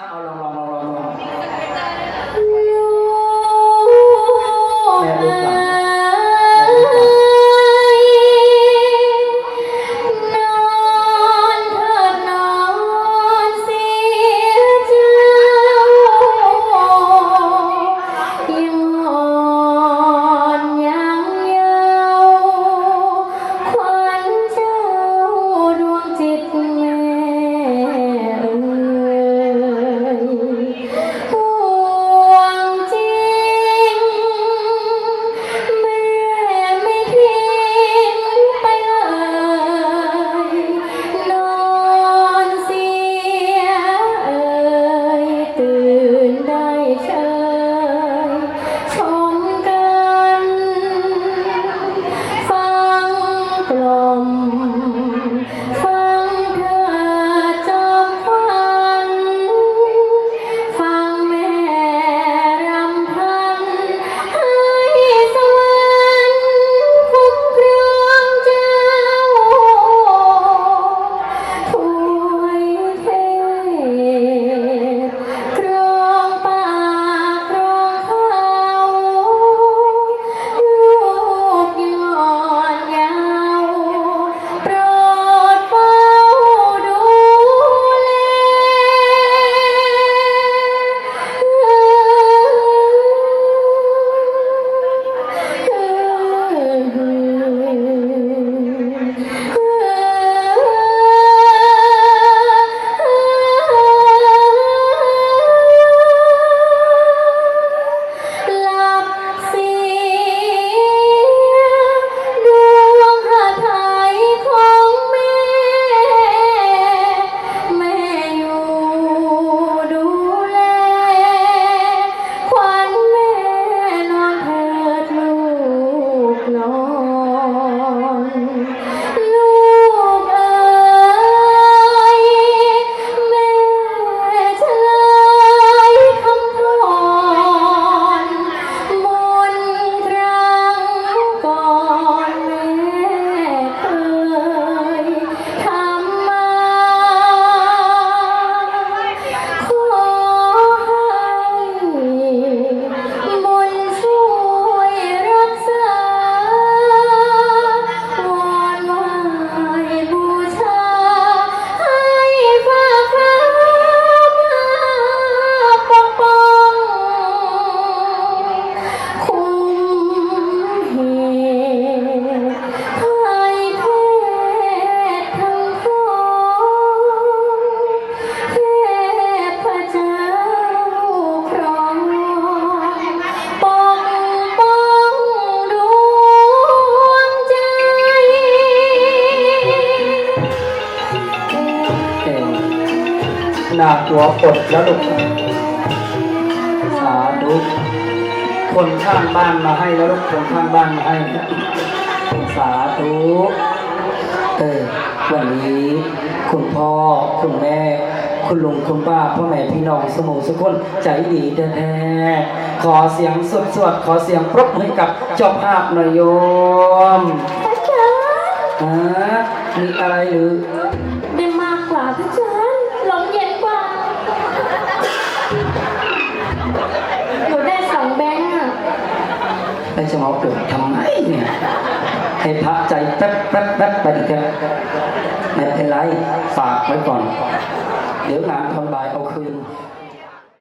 อ่ะเอาลองลองลองลองลอง หนักหัวปดแล้วลูกสาธุคนข้างบ้านมาให้แล้วลูกคนข้างบ้านมาให้สาธุเออวันนี้คุณพ่อคุณแม่คุณลุงคุณป้าพ่อแม่พี่น้องสมุสุกคนใจดีแท้ๆขอเสียงสดสดๆขอเสียงปรบมือให้กับเจ้าภาพหน่อยโยมพระเจ้าฮะมีอะไรหรือได้มากกว่าพระเจ้า ไอ้จะมาเปิดทำไมเนี่ยให้พักใจแป๊บแป๊บแป๊บไปอีกแค่ไม่เป็นไรฝากไว้ก่อน เดี๋ยวงานตอนบ่ายเอาคืน